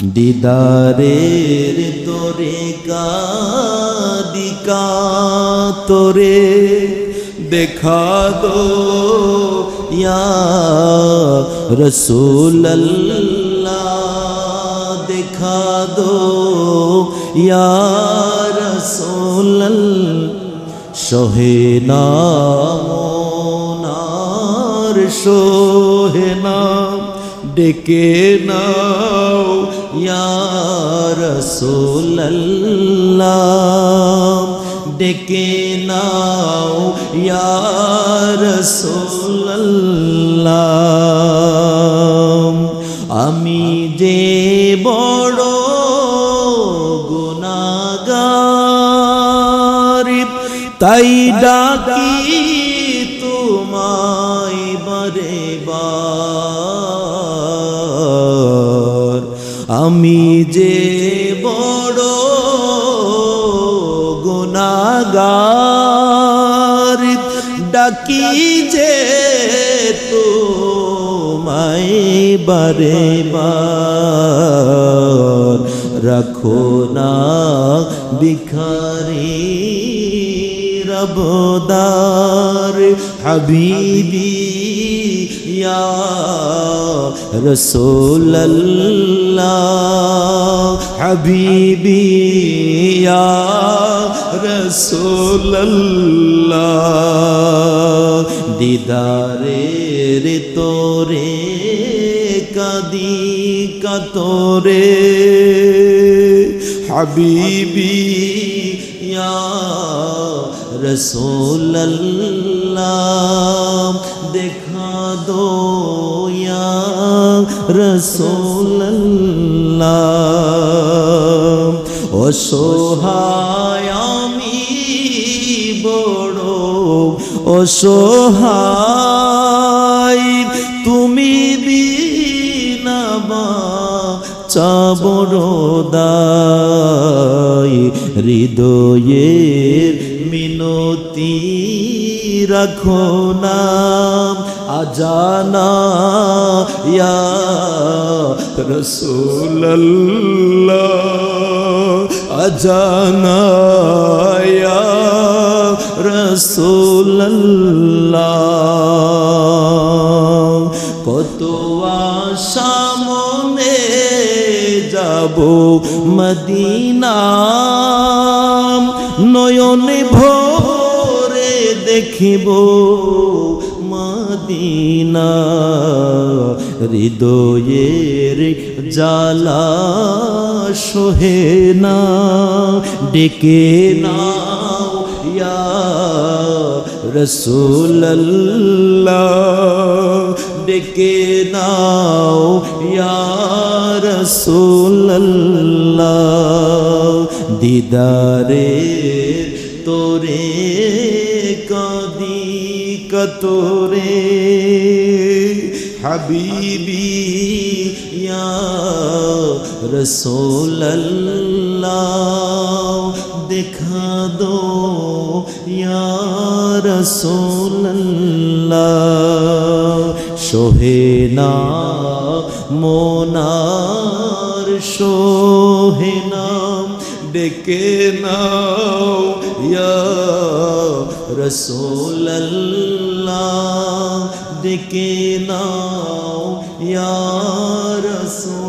দিদারের তোরে কাদিকা তোরে দেখা দো ইয়া রসুল্লাহ দেখা দো ইয়া রসুল্লাহ সোহে নার সোহে নাম। ডেকে নাও ইয়ার সোল্লাহ ডেকে নাও ইয়ার সোল্লাহ আমি যে বড় গুনাগার তাই ডাকি তোমায় বারে বার আমি যে বড় গুনাগার ডাকি যে তোমায় বারে বার। রাখো না বিখারি রবদার হাবিবি ইয়া রসুল্লাহ হাবিবি ইয়া রসুল্লাহ দিদারের তোরে কাদি কাতরে হাবিবি ইয়া রসোল্লাহ রসোল্লাহ অসহায় আমি বড় অসহায় তুমি বিনাবা চাবরদাই হৃদয়ের মিনতি রাখো নাম আজানা ইয়া রসুল্লাহ আজানা ইয়া রসুল্লাহ কত আশা যাব মদিনা নয়নে ভোরে দেখিব মদিনা হৃদয়ের জালা সোহে না, ডেকে না রসুল্লাহ ডেকে নাও ইয়া রসুল্লাহ দিদারে তোরে কতরে হাবিবি রসুল্লাহ দেখা দো রসুল্লাহ সোহে না মোনার সোহে না ডেকে নাও ইয়া রসুল্লাহ ডেকে নাও ইয়া রসুল।